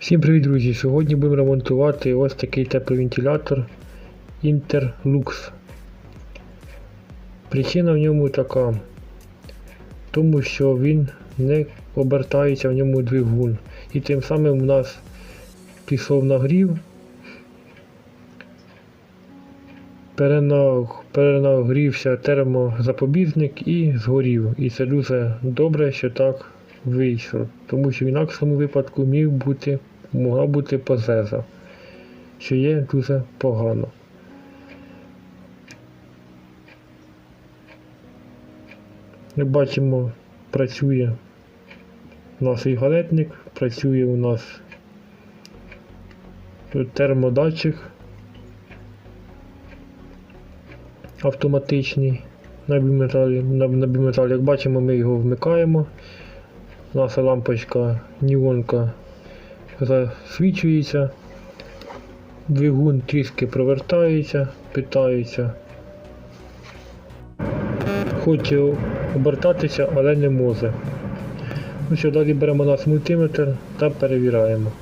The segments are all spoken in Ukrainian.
Всім привіт, друзі! Сьогодні будемо ремонтувати ось такий тепловентилятор Interlux. Причина в ньому така, тому що він не обертається в ньому двигун. І тим самим у нас пішов нагрів, перенагрівся термозапобіжник і згорів. І це дуже добре, що так вийшло. Тому що в інакшому випадку міг бути, могла бути пожежа, що є дуже погано. Як бачимо, працює наш галетник, працює у нас термодатчик автоматичний на біметалі. На, на біметалі. Як бачимо, ми його вмикаємо. Наша лампочка неонка засвічується. Двигун трішки провертається, питається. Хоче обертатися, але не може. Ну що, далі беремо наш мультиметр та перевіряємо.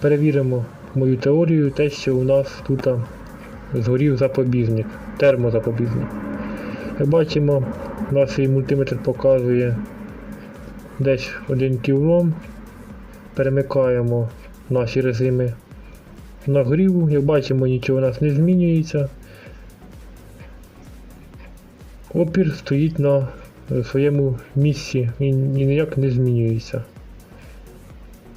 Перевіримо мою теорію, те, що у нас тут згорів запобіжник, термозапобіжник. Як бачимо, наш мультиметр показує десь 1 кілом. Перемикаємо наші режими нагріву. Як бачимо, нічого у нас не змінюється. Опір стоїть на своєму місці, ні ніяк не змінюється.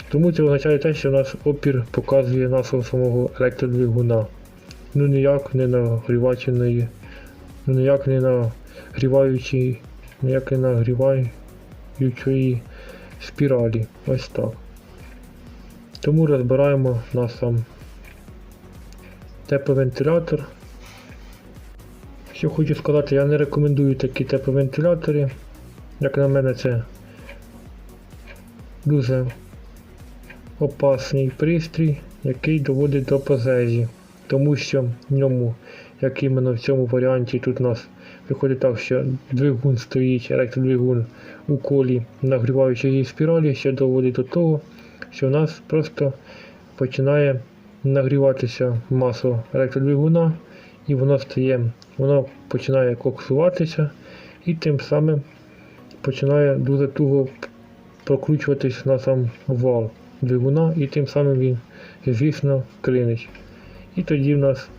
Тому це означає те, що у нас опір показує нашого самого електродвигуна. Ну ніяк не нагріваченої, ну ніяк не нагріваючої, ніяк не нагріваючої спіралі. Ось так. Тому розбираємо наш сам тепловентилятор. Що хочу сказати, я не рекомендую такі тепловентилятори. Як на мене, це дуже опасний пристрій, який доводить до пожежі. Тому що в ньому, як іменно в цьому варіанті, тут у нас виходить так, що двигун стоїть, електродвигун у колі нагріваючої спіралі, що доводить до того, що в нас просто починає нагріватися масу електродвигуна і воно стає, воно починає коксуватися і тим самим починає дуже туго прокручуватись на сам вал двигуна і тим самим він, звісно, клинить. І тоді в нас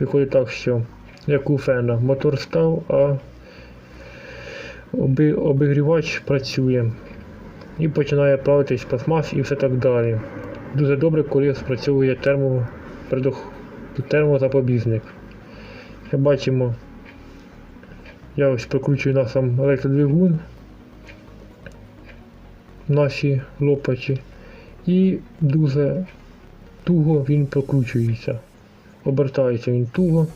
виходить так, що як у фена мотор став, а обігрівач працює і починає плавитись пластмас і все так далі. Дуже добре, коли спрацьовує термо, термозапобіжник. Як бачимо, я ось прокручую на сам електродвигун наші лопачі і дуже туго він прокручується. Обертається він туго,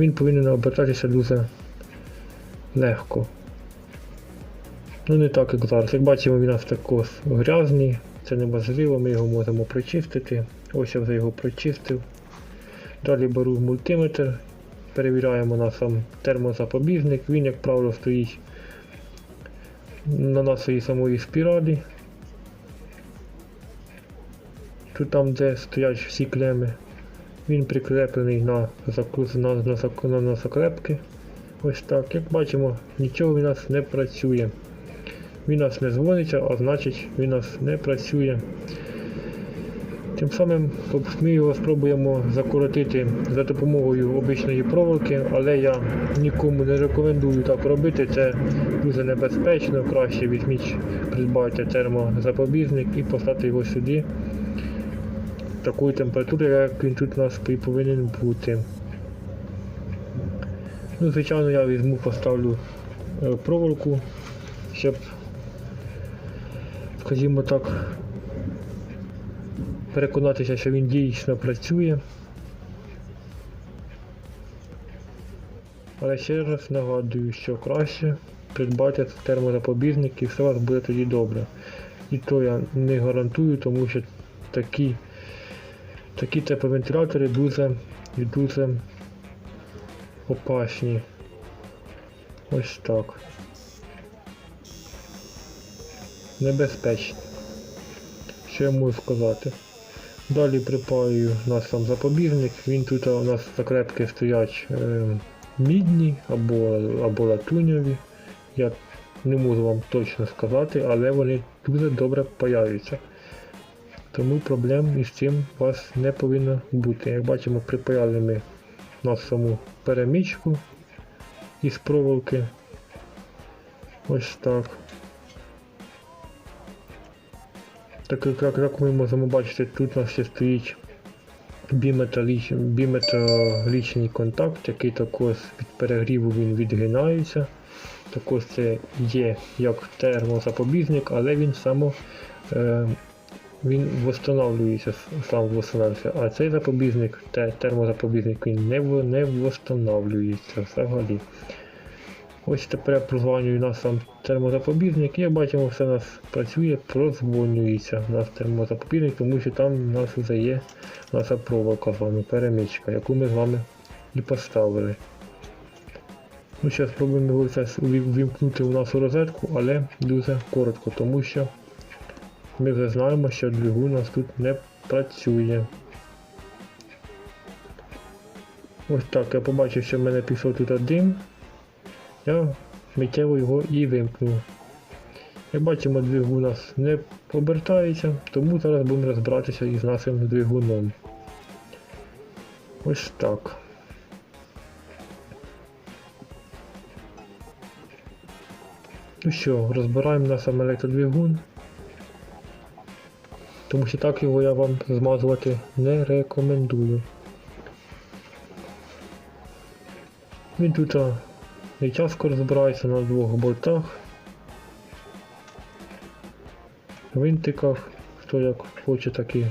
він повинен обертатися дуже легко. Ну не так, як зараз. Як бачимо, він у нас також грязний, це неможливо, ми його можемо прочистити. Ось я вже його прочистив. Далі беру мультиметр, перевіряємо на сам термозапобіжник. Він, як правило, стоїть на нашій самої спіралі. Тут там, де стоять всі клеми, він прикреплений на, на, на, на, заклепки. Ось так. Як бачимо, нічого в нас не працює. Він нас не дзвониться, а значить він нас не працює. Тим самим ми його спробуємо закоротити за допомогою обичної проволоки, але я нікому не рекомендую так робити. Це дуже небезпечно. Краще візьміть, придбайте термозапобіжник і поставте його сюди. Такої температури, як він тут у нас повинен бути. Ну, звичайно, я візьму, поставлю е, проволоку, щоб, скажімо так, переконатися, що він дійсно працює. Але ще раз нагадую, що краще придбати термозапобіжник і все у вас буде тоді добре. І то я не гарантую, тому що такі, такі тепловентилятори дуже і дуже опасні. Ось так. Небезпечні. Що я можу сказати? Далі припаю у нас сам запобіжник, він тут у нас закрепки стоять е, мідні або, або латуньові. Я не можу вам точно сказати, але вони дуже добре паяються. Тому проблем із цим у вас не повинно бути. Як бачимо, припаяли ми на саму перемічку із проволоки. Ось так. Так як, як ми можемо бачити, тут у нас ще стоїть біметаліч- біметалічний контакт, який також від перегріву він відгинається. Також це є як термозапобіжник, але він само е, він восстанавлюється, сам восстанавлюється. А цей запобіжник, те, термозапобіжник, він не, не восстанавлюється взагалі. Ось тепер прозванюю на сам термозапобіжник і як бачимо, все у нас працює, прозвонюється у нас термозапобіжник, тому що там у нас вже є наша проволока з вами, перемичка, яку ми з вами і поставили. Ну, зараз спробуємо його зараз уві- увімкнути в розетку, але дуже коротко, тому що ми вже знаємо, що двигун у нас тут не працює. Ось так, я побачив, що в мене пішов тут дим. Я миттєво його і вимкнув. Як бачимо, двигун у нас не обертається, тому зараз будемо розбиратися із нашим двигуном. Ось так. Ну що, розбираємо наш сам електродвигун. Тому що так його я вам змазувати не рекомендую. Він тут не тяжко розбирається на двох болтах. Винтиках, хто як хоче, так і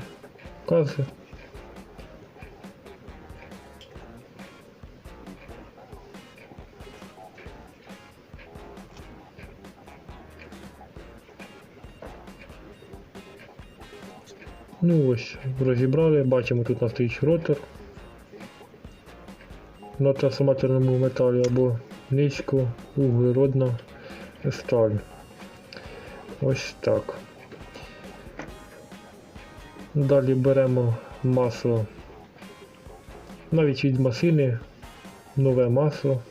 вказує. Ну ось, розібрали, бачимо, тут нас стоїть ротор. На трансформаторному металі або низько углеродна сталь. Ось так. Далі беремо масло. Навіть від машини нове масло.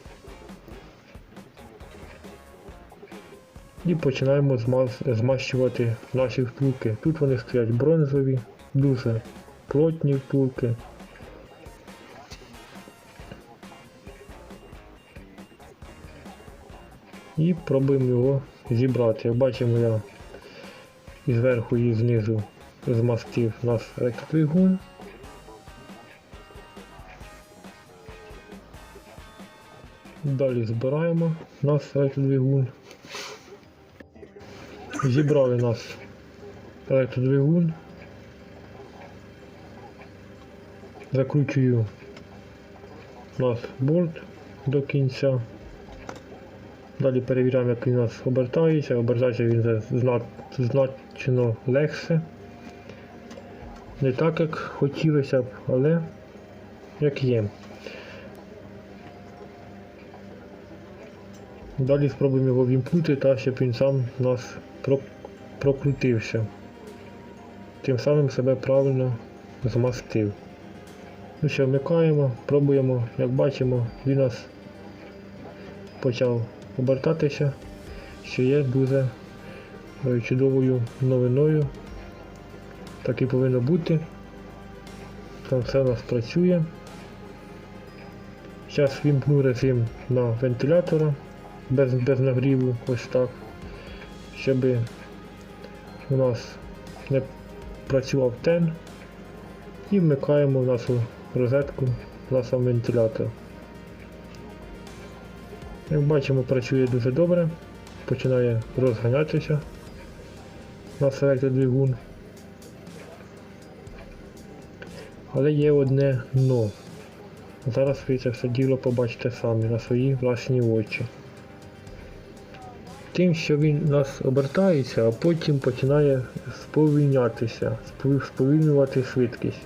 І починаємо змащувати наші втулки. Тут вони стоять бронзові, дуже плотні втулки. І пробуємо його зібрати. Як бачимо, я і зверху і знизу змастив наш електродвигун. Далі збираємо наш електродвигун. Зібрали наш електродвигун. Закручую наш болт до кінця. Далі перевіряємо, як він у нас обертається. Обертається він зна- значно легше. Не так, як хотілося б, але як є. Далі спробуємо його вімкнути так, щоб він сам нас прокрутився. Тим самим себе правильно змастив. Ну що, вмикаємо, пробуємо, як бачимо, він нас почав обертатися, що є дуже е, чудовою новиною. Так і повинно бути. Там все у нас працює. Зараз вімкну режим на вентилятора без, без нагріву, ось так, щоб у нас не працював тен. І вмикаємо в нашу розетку на сам вентилятор. Як бачимо, працює дуже добре, починає розганятися наш електродвигун. Але є одне но. Зараз ви це все діло побачите самі на свої власні очі. Тим, що він у нас обертається, а потім починає сповільнятися, сповільнювати швидкість.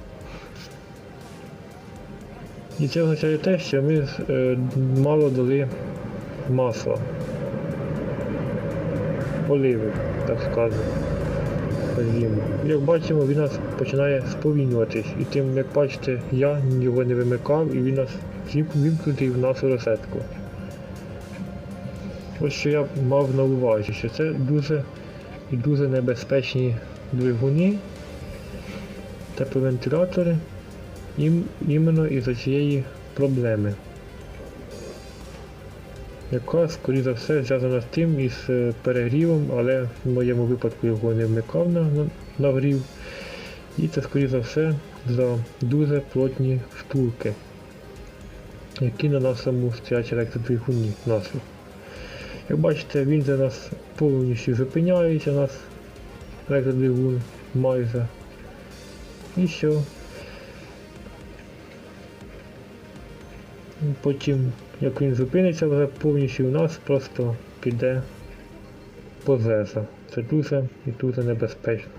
І це означає те, що ми е, мало дали масла. Оливи, так скажемо. Як бачимо, він нас починає сповільнюватись. І тим, як бачите, я його не вимикав і він нас вім- вімкнутий в нашу розетку. Ось що я мав на увазі, що це дуже і дуже небезпечні двигуни, тепловентилятори, ім, іменно із-за цієї проблеми. Яка, скоріше за все, зв'язана з тим із е, перегрівом, але в моєму випадку його не вмикав на, на нагрів. І це, скоріше за все, за дуже плотні втулки, які на нашому стоять електродвигуні наших. Як бачите, він за нас повністю зупиняється, у нас електродвигун майже. І що? Потім, як він зупиниться вже повністю, у нас просто піде пожежа. Це дуже і дуже небезпечно.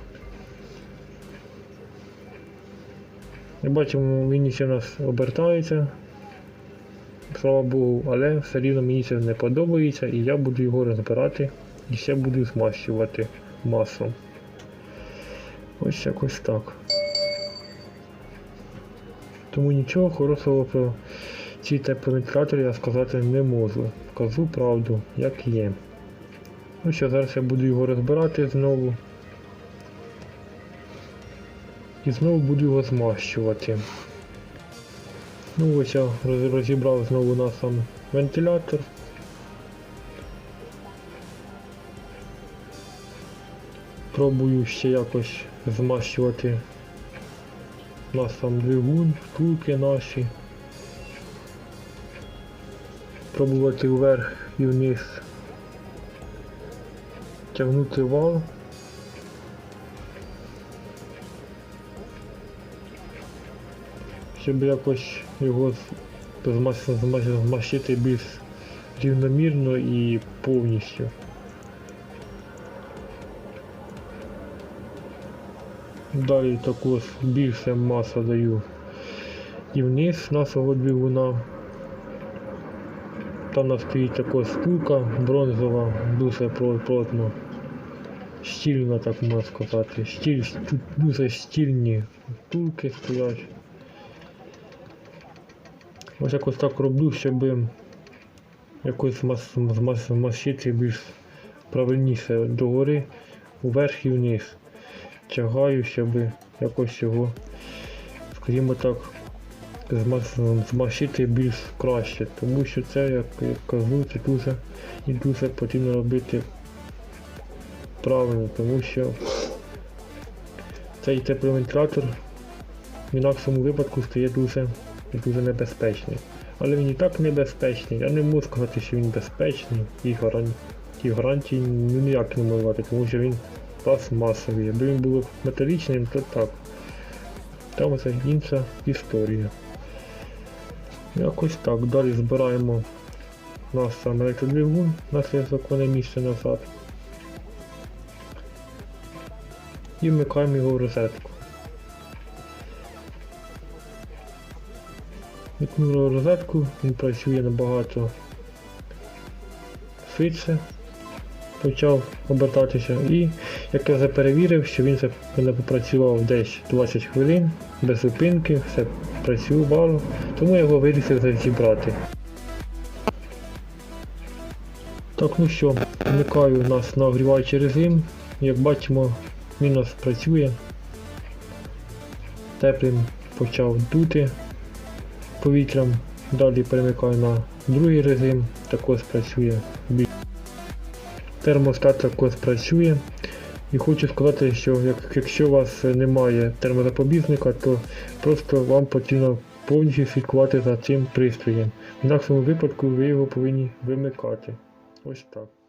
Як бачимо, він ще у нас обертається. Слава Богу, але все рівно мені це не подобається і я буду його розбирати і ще буду змащувати маслом. Ось якось так. Тому нічого хорошого про ці тепловентилятори я сказати не можу. Кажу правду, як є. Ну що, зараз я буду його розбирати знову. І знову буду його змащувати. Ну ось я розібрав знову на сам вентилятор. Пробую ще якось змащувати на сам двигун, втулки наші. Пробувати вверх і вниз тягнути вал. Щоб якось його змащити більш рівномірно і повністю. Далі також більше маса даю і вниз нашого двигуна. Там у нас стоїть також стулка бронзова, дуже плотно. Щільно, так можна сказати. Тут дуже стільні втулки стоять. Ось якось так роблю, щоб якось змащити більш правильніше догори, вверх і вниз. Тягаю, щоб якось його, скажімо так, змащити більш краще. Тому що це, як, як кажу, це дуже і дуже потрібно робити правильно, тому що цей тепловентилятор в інакшому випадку стає дуже і дуже небезпечний. Але він і так небезпечний. Я не можу сказати, що він безпечний і, гаран... і гарантії ну, ніяк не можу дати, тому що він пластмасовий. Якби він був металічним, то так. Там це інша історія. Якось так. Далі збираємо наш сам електродвигун на своє законне місце назад. І вмикаємо його в розетку. Вікнули розетку, він працює набагато швидше, почав обертатися і як я вже перевірив, що він це попрацював десь 20 хвилин без зупинки, все працювало, тому я його вирішив зібрати. Так, ну що, вмикаю нас на нагріваючий режим. Як бачимо, він у нас працює. Теплим почав дути повітрям. Далі перемикаю на другий режим, також працює. Термостат також працює. І хочу сказати, що якщо у вас немає термозапобіжника, то просто вам потрібно повністю слідкувати за цим пристроєм. В інакшому випадку ви його повинні вимикати. Ось так.